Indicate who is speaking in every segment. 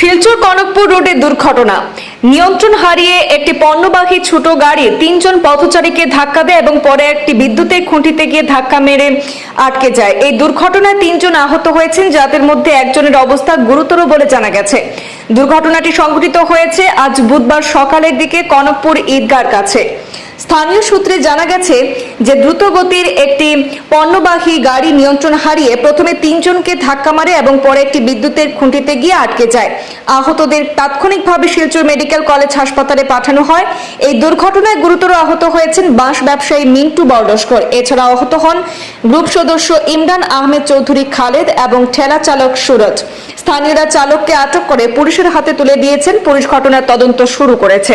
Speaker 1: শিলচর কনকপুর রোডে দুর্ঘটনা। নিয়ন্ত্রণ হারিয়ে একটি পণ্যবাহী ছোট গাড়ি তিনজন পথচারীকে ধাক্কা দেয় এবং পরে একটি বিদ্যুতের খুঁটিতে গিয়ে ধাক্কা মেরে আটকে যায়। এই দুর্ঘটনায় তিনজন আহত হয়েছেন, যাদের মধ্যে একজনের অবস্থা গুরুতর বলে জানা গেছে। দুর্ঘটনাটি সংঘটিত হয়েছে আজ বুধবার সকালের দিকে কনকপুর ঈদগার কাছে। স্থানীয় সূত্রে জানা গেছে যে দ্রুতগতির একটি পণ্যবাহী গাড়ি নিয়ন্ত্রণ হারিয়ে প্রথমে তিনজনকে ধাক্কা মারে এবং পরে একটি বিদ্যুতের খুঁটিতে গিয়ে আটকে যায়। আহতদের তাৎক্ষণিকভাবে শিলচর মেডিকেল কলেজ হাসপাতালে পাঠানো হয়। এই দুর্ঘটনায় গুরুতর আহত হয়েছেন বাঁশ ব্যবসায়ী মিন্টু বরদস্কর। এছাড়া আহত হন গ্রুপ সদস্য ইমরান আহমেদ চৌধুরী খালেদ এবং ঠেলা চালক সুরজ। স্থানীয়রা চালককে আটক করে পুলিশের হাতে তুলে দিয়েছেন। পুলিশ ঘটনার তদন্ত শুরু করেছে।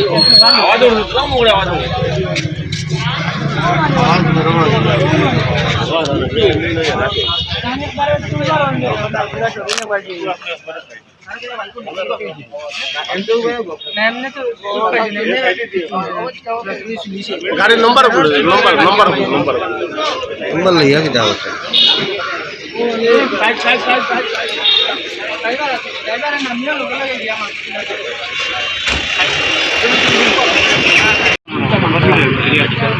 Speaker 2: गाड़ी number number number number. Number लिया कि जाओ? ड्राइवर ड्राइवर है ना लोग लगे गया माँ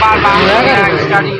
Speaker 2: পার বাঙ্গি গাড়ি